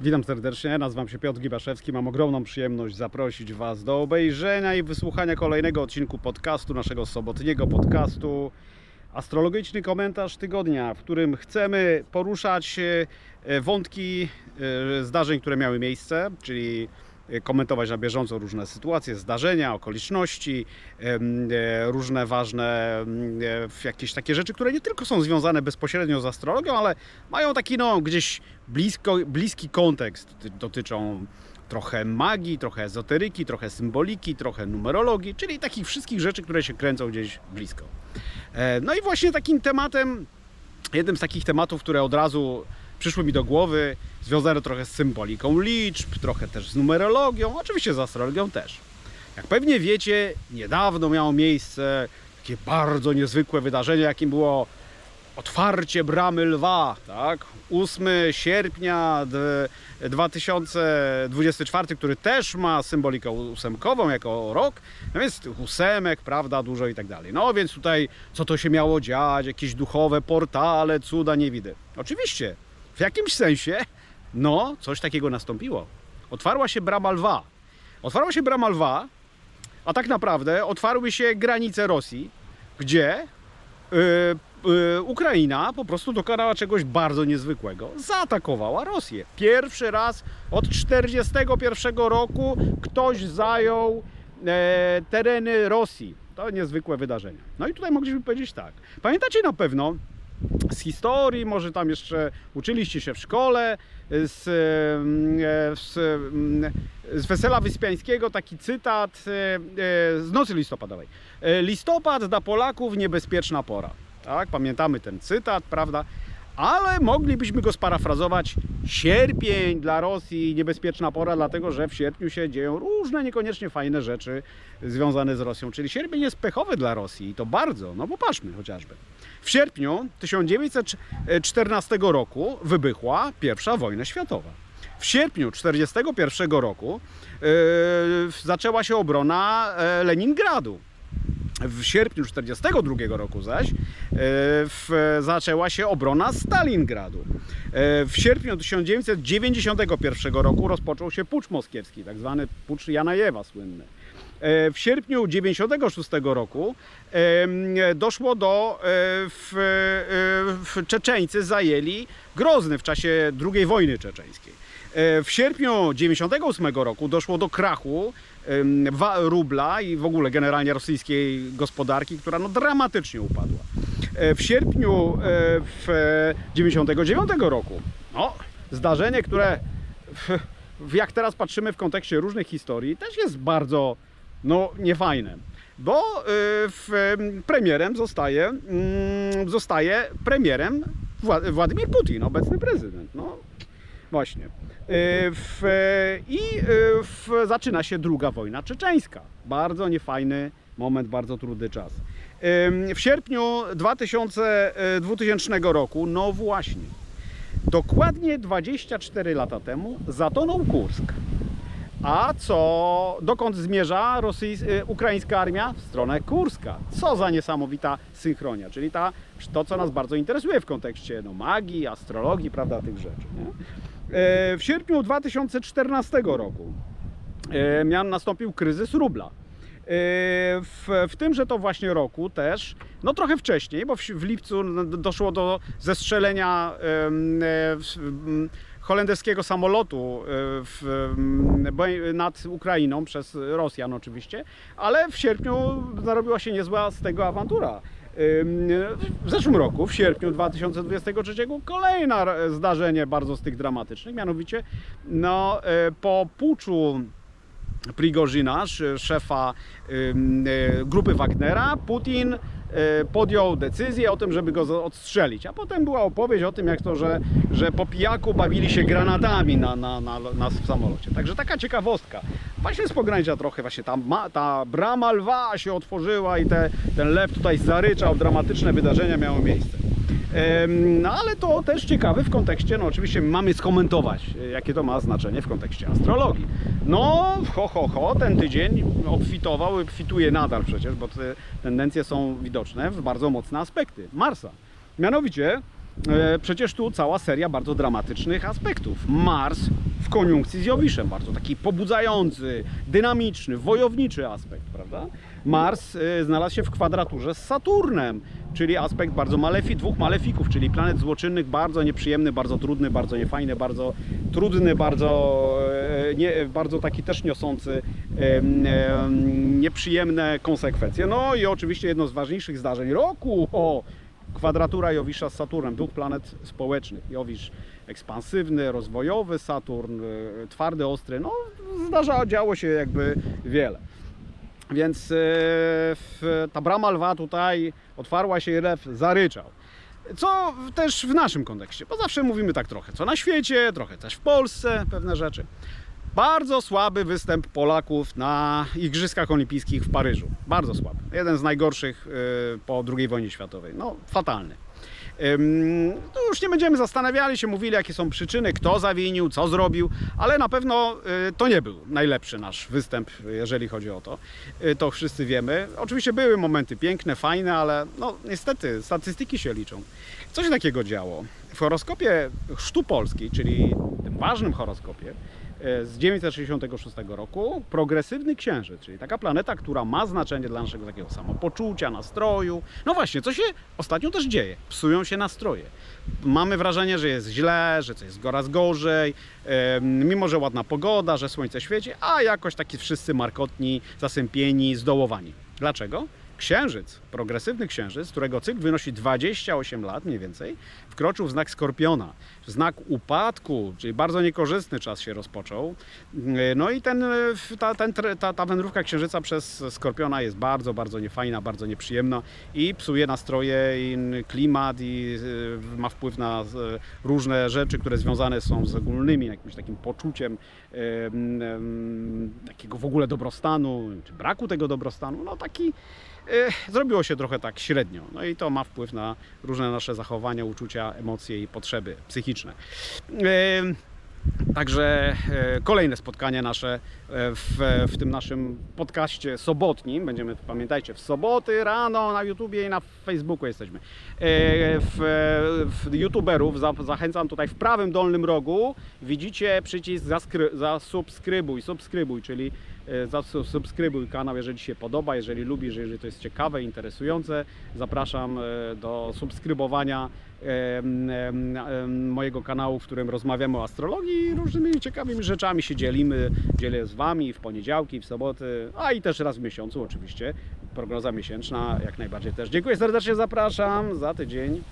Witam serdecznie, nazywam się Piotr Gibaszewski. Mam ogromną przyjemność zaprosić Was do obejrzenia i wysłuchania kolejnego odcinku podcastu, naszego sobotniego podcastu. Astrologiczny komentarz tygodnia, w którym chcemy poruszać e, wątki e, zdarzeń, które miały miejsce, czyli komentować na bieżąco różne sytuacje, zdarzenia, okoliczności, e, różne ważne em, e, jakieś takie rzeczy, które nie tylko są związane bezpośrednio z astrologią, ale mają taki no gdzieś blisko, bliski kontekst, Ty- dotyczą trochę magii, trochę ezoteryki, trochę symboliki, trochę numerologii, czyli takich wszystkich rzeczy, które się kręcą gdzieś blisko. E, No i właśnie takim tematem, jednym z takich tematów, które od razu przyszły mi do głowy, związane trochę z symboliką liczb, trochę też z numerologią, oczywiście z astrologią też. Jak pewnie wiecie, niedawno miało miejsce takie bardzo niezwykłe wydarzenie, jakim było otwarcie bramy lwa, tak? 8 sierpnia d- 2024, który też ma symbolikę ósemkową jako rok, no więc ósemek, prawda, dużo i tak dalej. No więc tutaj, co to się miało dziać, jakieś duchowe portale, cuda, nie widzę. Oczywiście, w jakimś sensie, no, coś takiego nastąpiło. Otwarła się brama lwa. Otwarła się brama lwa, a tak naprawdę otwarły się granice Rosji, gdzie y, y, Ukraina po prostu dokonała czegoś bardzo niezwykłego. Zaatakowała Rosję. Pierwszy raz od 1941 roku ktoś zajął e, tereny Rosji. To niezwykłe wydarzenie. No i tutaj mogliśmy powiedzieć tak. Pamiętacie na pewno z historii, może tam jeszcze uczyliście się w szkole, z, e, z, mm, z Wesela Wyspiańskiego taki cytat e, e, z nocy listopadowej. E, Listopad dla Polaków niebezpieczna pora. Tak, pamiętamy ten cytat, prawda? Ale moglibyśmy go sparafrazować sierpień dla Rosji niebezpieczna pora, dlatego że w sierpniu się dzieją różne niekoniecznie fajne rzeczy związane z Rosją. Czyli sierpień jest pechowy dla Rosji i to bardzo, no popatrzmy chociażby. W sierpniu 1914 roku wybuchła pierwsza wojna światowa. W sierpniu 1941 roku e, zaczęła się obrona e, Leningradu. W sierpniu 1942 roku zaś e, w, zaczęła się obrona Stalingradu. E, w sierpniu 1991 roku rozpoczął się pucz moskiewski, tak zwany pucz Janajewa słynny. E, W sierpniu 1996 roku doszło do, w, w Czeczeńcy zajęli Grozny w czasie II wojny czeczeńskiej. W sierpniu 1998 roku doszło do krachu rubla i w ogóle generalnie rosyjskiej gospodarki, która no dramatycznie upadła. E, W sierpniu e, w 1999 roku no, zdarzenie, które w, jak teraz patrzymy w kontekście różnych historii, też jest bardzo no, niefajne. Bo w, em, premierem zostaje, mm, zostaje premierem Wła- Władimir Putin, obecny prezydent. No, właśnie. Y, w, I y, w, zaczyna się druga wojna czeczeńska. Bardzo niefajny moment, bardzo trudny czas. W sierpniu 2000, y, 2000 roku, no właśnie, dokładnie 24 lata temu zatonął Kursk. A co, dokąd zmierza y, ukraińska armia? W stronę Kurska. Co za niesamowita synchronia, czyli ta, to, co nas bardzo interesuje w kontekście no, magii, astrologii, prawda, tych rzeczy. Nie? E, W sierpniu 2014 roku e, mian nastąpił kryzys rubla. E, W, w tymże to właśnie roku też, no trochę wcześniej, bo w, w lipcu doszło do zestrzelenia e, holenderskiego samolotu e, w, bo- nad Ukrainą przez Rosjan oczywiście, ale w sierpniu zarobiła się niezła z tego awantura. W zeszłym roku, w sierpniu 2023, kolejne zdarzenie bardzo z tych dramatycznych, mianowicie no, e, po puczu Prigorzyna, sz- szefa e, grupy Wagnera, Putin e, podjął decyzję o tym, żeby go odstrzelić. A potem była opowieść o tym, jak to, że, że po pijaku bawili się granatami na, na, na, na w samolocie. Także taka ciekawostka. Właśnie z pogranicza trochę właśnie ta, ta brama lwa się otworzyła i te, ten lew tutaj zaryczał, dramatyczne wydarzenia miały miejsce. No ale to też ciekawe w kontekście, no oczywiście mamy skomentować, e, jakie to ma znaczenie w kontekście astrologii. No, ho, ho, ho, ten tydzień obfitował i kwituje nadal przecież, bo te tendencje są widoczne w bardzo mocne aspekty Marsa. Mianowicie E, Przecież tu cała seria bardzo dramatycznych aspektów. Mars w koniunkcji z Jowiszem, bardzo taki pobudzający, dynamiczny, wojowniczy aspekt, prawda? Mars e, znalazł się w kwadraturze z Saturnem, czyli aspekt bardzo malefi, dwóch malefików, czyli planet złoczynnych, bardzo nieprzyjemny, bardzo trudny, bardzo niefajny, bardzo trudny, bardzo, e, nie, bardzo taki też niosący em, em, nieprzyjemne konsekwencje. No i oczywiście jedno z ważniejszych zdarzeń roku, o, kwadratura Jowisza z Saturnem, duch planet społecznych. Jowisz ekspansywny, rozwojowy, Saturn e, twardy, ostry. No, zdarza, działo się jakby wiele. Więc e, ta brama lwa tutaj otwarła się i lew zaryczał. Co też w naszym kontekście, bo zawsze mówimy tak trochę co na świecie, trochę też w Polsce, pewne rzeczy. Bardzo słaby występ Polaków na Igrzyskach Olimpijskich w Paryżu. Bardzo słaby. Jeden z najgorszych y, po II wojnie światowej. No, fatalny. No już nie będziemy zastanawiali się, mówili jakie są przyczyny, kto zawinił, co zrobił, ale na pewno y, to nie był najlepszy nasz występ, jeżeli chodzi o to. Y, To wszyscy wiemy. Oczywiście były momenty piękne, fajne, ale no niestety statystyki się liczą. Co się takiego działo? W horoskopie chrztu polskiej, czyli tym ważnym horoskopie, e, z 966 roku progresywny księżyc, czyli taka planeta, która ma znaczenie dla naszego takiego samopoczucia, nastroju. No właśnie, co się ostatnio też dzieje? Psują się nastroje. Mamy wrażenie, że jest źle, że coś jest coraz gorzej, mimo że ładna pogoda, że słońce świeci, a jakoś taki wszyscy markotni, zasępieni, zdołowani. Dlaczego? Księżyc, progresywny księżyc, którego cykl wynosi 28 lat mniej więcej, wkroczył w znak Skorpiona. Znak upadku, czyli bardzo niekorzystny czas się rozpoczął. No i ten, ta, ten, ta, ta wędrówka księżyca przez Skorpiona jest bardzo, bardzo niefajna, bardzo nieprzyjemna i psuje nastroje, i klimat i y, ma wpływ na różne rzeczy, które związane są z ogólnymi jakimś takim poczuciem em, em, takiego w ogóle dobrostanu, czy braku tego dobrostanu. No taki zrobiło się trochę tak średnio. No i to ma wpływ na różne nasze zachowania, uczucia, emocje i potrzeby psychiczne. Także e, kolejne spotkanie nasze e, w, w tym naszym podcaście sobotnim. Będziemy, pamiętajcie, w soboty rano na YouTubie i na Facebooku jesteśmy. E, W, w YouTuberów za- zachęcam tutaj w prawym dolnym rogu widzicie przycisk zasubskrybuj, subskrybuj, czyli zasubskrybuj kanał, jeżeli się podoba, jeżeli lubisz, jeżeli to jest ciekawe, interesujące. Zapraszam do subskrybowania mojego kanału, w którym rozmawiamy o astrologii i różnymi ciekawymi rzeczami się dzielimy. Dzielę z Wami w poniedziałki, w soboty, a i też raz w miesiącu oczywiście. Prognoza miesięczna jak najbardziej też. Dziękuję serdecznie, zapraszam za tydzień.